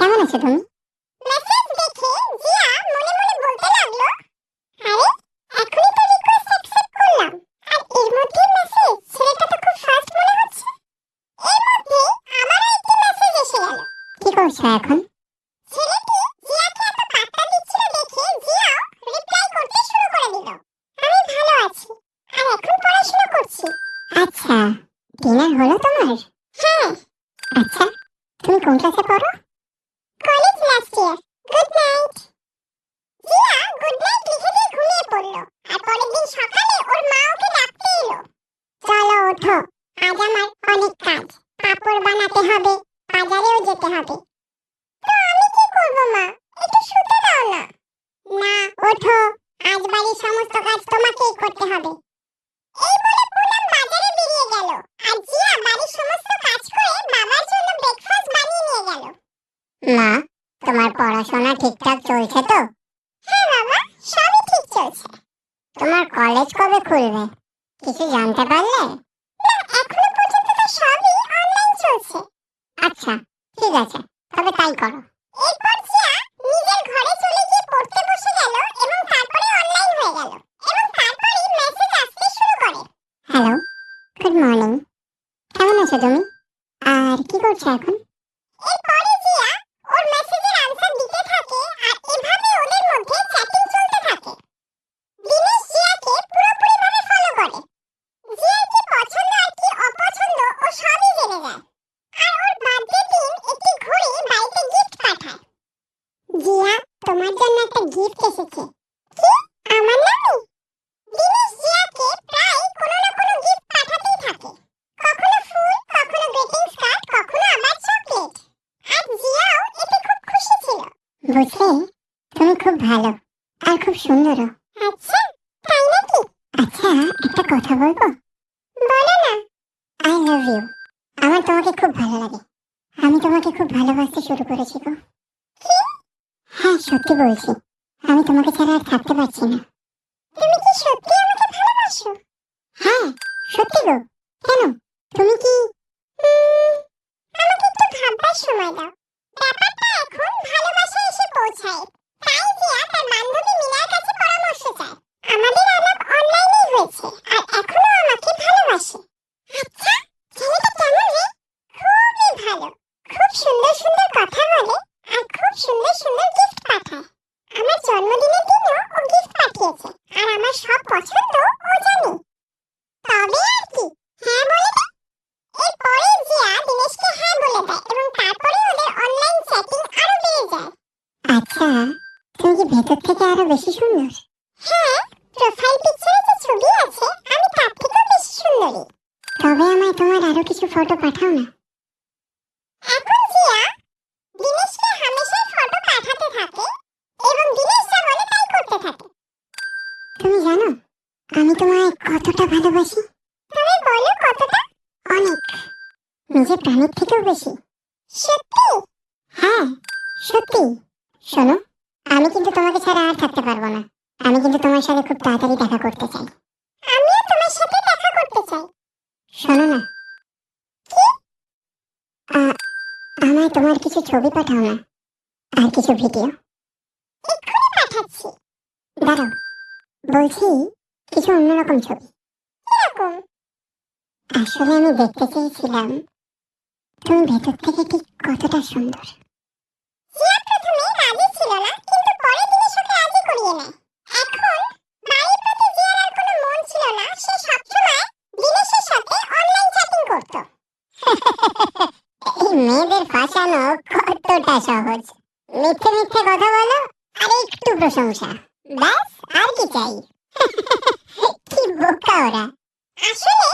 আছো তুমি? মেসেজ দেখে জিয়া মনে মনে বলতে লাগল, আরে, এখনই তো রিকোয়েস্ট অ্যাকসেপ্ট করলাম। আর এর মধ্যে মেসেজ ছেলেটা তো খুব ফাস্ট মনে হচ্ছে। এর মধ্যে আমারও একটি মেসেজ এসে গেল। কি করছ এখন? ছেলেটি জিয়াকে আচ্ছা ডিনার হলো তোমার হ্যাঁ আচ্ছা তুমি কোন ক্লাসে পড়ো college last year good night Zia good night লিখে দিয়ে ঘুমিয়ে পড়ল আর পরের দিন সকালে ওর মা ওকে ডাকতে এলো চলো ওঠো আজ আমার অনেক কাজ পাপড় বানাতে হবে বাজারেও যেতে হবে তো আমি কি করব মা একটু শুতে দাও না না ওঠো আজ বাড়ির সমস্ত কাজ করতে হবে? এই বলে পুনম বাজারে বেরিয়ে গেল। আর জিয়া বাড়ির সমস্ত কাজ করে বাবার জন্য ব্রেকফাস্ট বানিয়ে নিয়ে গেল। মা তোমার পড়াশোনা ঠিকঠাক চলছে তো? হ্যাঁ বাবা সবই ঠিক চলছে। তোমার কলেজ কবে খুলবে? কিছু জানতে পারলে? না এখনও পর্যন্ত তো সবই অনলাইন চলছে। আচ্ছা ঠিক আছে তবে তাই করো। এরপর জিয়া নিজের ঘরে চলে গিয়ে পড়তে বসে গেল এবং তারপরে অনলাইন হয়ে গেল। মেসেজ আসতে শুরু করে হ্যালো গুড মর্নিং কেমন আছো তুমি? আর কি করছ এখন? জিয়া পছন্দ আর কি অপছন্দ ও সবই জেনে যায়। আর ওর বার্থডে দিন একটি ঘড়ি বাড়িতে তোমার জন্য একটা গিফট এসেছে। কি? আমার দিনেশ জিয়াকে প্রায় কোনো না কোনো গিফট পাঠাতেই থাকে কখনো ফুল কখনো গ্রিটিংস কার্ড কখনো আবার চকলেট আর জিয়াও এতে খুব খুশি ছিল বুঝলে? তুমি খুব ভালো আর খুব সুন্দরও। আচ্ছা তাই নাকি? আচ্ছা একটা কথা বলব? বলো না। আই লাভ ইউ আমার তোমাকে খুব ভালো লাগে। আমি তোমাকে খুব ভালোবাসতে শুরু করেছি গো। হ্যাঁ সত্যি বলছি। আমি তোমাকে ছাড়া আর থাকতে পারছি না। তুমি কি সত্যি আমাকে ভালোবাসো? হ্যাঁ সত্যি গো। কেন? তুমি কি? আমাকে একটু ভাববার সময় দাও। ব্যাপারটা এখন ভালোবাসা পৌঁছায় বান্ধবী আচ্ছা ভালো। খুব কথা আর খুব আমার জন্মদিনের দিনও ও গিফট পাঠিয়েছে, আর আমার সব পছন্দ ও জানে তবে আর কি হ্যাঁ বলে দে এরপরে জিয়া দিনেশকে হ্যাঁ বলে দেয় এবং তারপরে ওদের অনলাইন চ্যাটিং আরও বেড়ে যায় আচ্ছা তুমি কি ভেতর থেকে আরও বেশি সুন্দর। হ্যাঁ প্রোফাইল পিকচারে যে ছবি আছে আমি তার থেকেও বেশি সুন্দরী। তবে আমায় তোমার আরও কিছু ফটো পাঠাও না। এখন জিয়া দিনেশকে হামেশাই ফটো পাঠাতে থাকে এবং দিনেশ যা বলে তাই করতে থাকে। তুমি জানো আমি তোমায় কতটা ভালোবাসি? তুমি বলো কতটা? অনেক। নিজের প্রাণের থেকেও বেশি। সত্যি? হ্যাঁ সত্যি। শোনো আমি কিন্তু তোমাকে ছাড়া আর থাকতে পারব না। আমি কিন্তু তোমার সাথে খুব তাড়াতাড়ি দেখা করতে চাই। আমিও তোমার সাথে দেখা করতে চাই। শোনো না। আমায় তোমার কিছু ছবি পাঠাও না। আর কিছু ভিডিও। এক্ষুনি পাঠাচ্ছি। দাঁড়াও। বলছি কিছু অন্যরকম ছবি। কীরকম? আসলে আমি দেখতে চেয়েছিলাম। তুমি ভেতর থেকে ঠিক কতটা সুন্দর জিয়া প্রথমে রাজি ছিল না কিন্তু পরে দিনেশ ওকে এখন প্রতি জিয়ার আর কোনো মন ছিল না, সে সবসময় দিনেশের সাথে অনলাইন চ্যাটিং করত। এই মেয়েদের ফাঁসানো কতটা সহজ? মিথ্যে মিথ্যে কথা বলো, আর একটু প্রশংসা। ব্যাস, আর কি চাই? কি বোকা ওরা। আসলে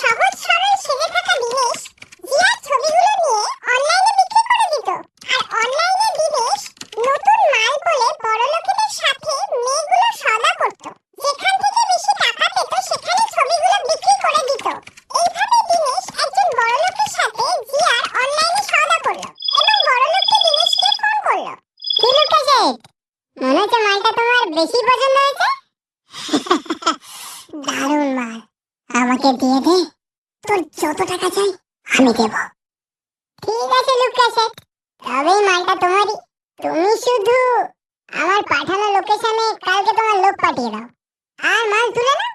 সহজ সরল থাকা দিনেশ জিয়ার ছবিগুলো নিয়ে অনলাইনে বিক্রি করে দিত, আর অনলাইনে দিনেশ নতুন মাল বলে বড় লোকেদের সাথে মেয়েগুলো সদা করত যেখান থেকে বেশি টাকা পেত সেখানে ছবিগুলো বিক্রি করে দিত এইভাবে দিনেশ একজন বড় লোকের সাথে জিয়ার অনলাইনে সদা করল এবং বড় লোককে দিনেশকে ফোন করল কি লুকাছে মনে হচ্ছে মালটা তোমার বেশি পছন্দ হয়েছে দারুণ মাল আমাকে দিয়ে দে। তোর যত টাকা চাই, আমি দেব। ঠিক আছে, লোকেশন। তবে মালটা তোমারই। তুমি শুধু আমার পাঠানো লোকেশনে কালকে তোমার লোক পাঠিয়ে দাও। আর মাল তুলে নাও।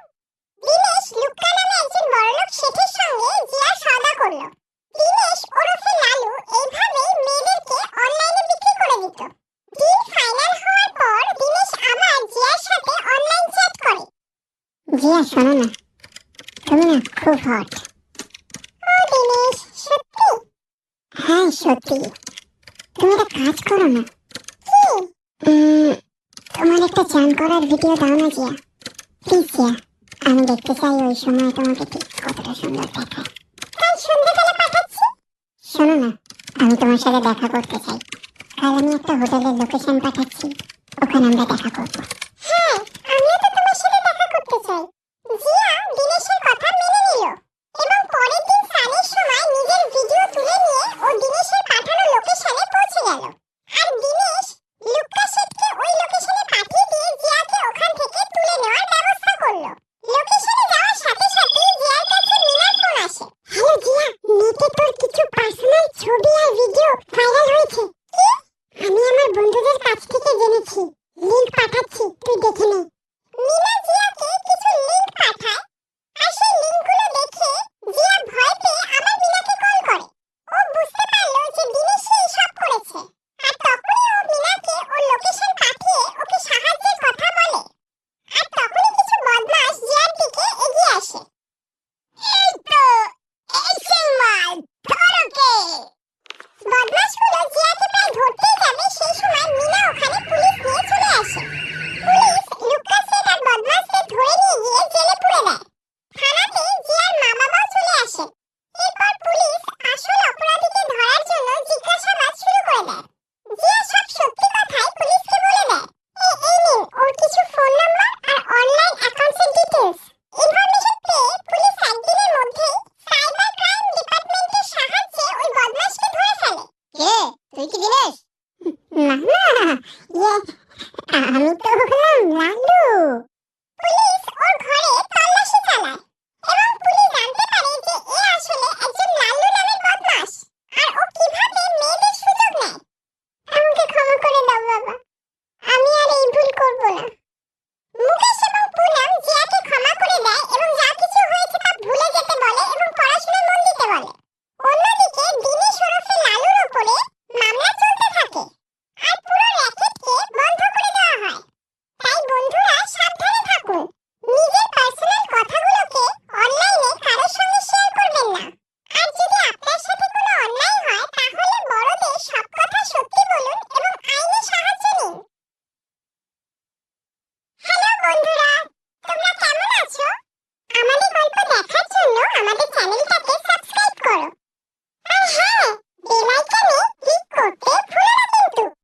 দিনেশ লুক্কা নামে একজন বড়লোক শেঠের সঙ্গে জিয়া সওদা করল দিনেশ ওরফে লালু এইভাবেই মেয়েদেরকে অনলাইনে বিক্রি করে দিত ডিল ফাইনাল হওয়ার পর দিনেশ আবার জিয়ার সাথে অনলাইন চ্যাট করে জিয়া শোনো না তুমি না খুব হট ও দিনেশ সত্যি হ্যাঁ সত্যি। তুমি একটা কাজ করো না। তোমার একটা চান করার ভিডিও দাও না, জিয়া। প্লিজ জিয়া, আমি দেখতে চাই ওই সময় তোমাকে ঠিক কতটা সুন্দর দেখায়। শোনো না, আমি তোমার সাথে দেখা করতে চাই। কাল আমি একটা হোটেলের লোকেশন পাঠাচ্ছি। ওখানে আমরা দেখা করব। গেল আর দিনেশ লুক্কা শেঠকে ওই লোকেশনে পাঠিয়ে দিয়ে জিয়াকে ওখান থেকে তুলে নেওয়ার ব্যবস্থা করল। লোকেশনে যাওয়ার সাথে সাথে জিয়ার কাছে মিনার ফোন আসে। হ্যালো জিয়া, নেটে তোর কিছু পার্সোনাল ছবি আর ভিডিও ভাইরাল হয়েছে। কি? আমি আমার বন্ধুদের কাছ থেকে জেনেছি। লিংক পাঠাচ্ছি, তুই দেখে নে।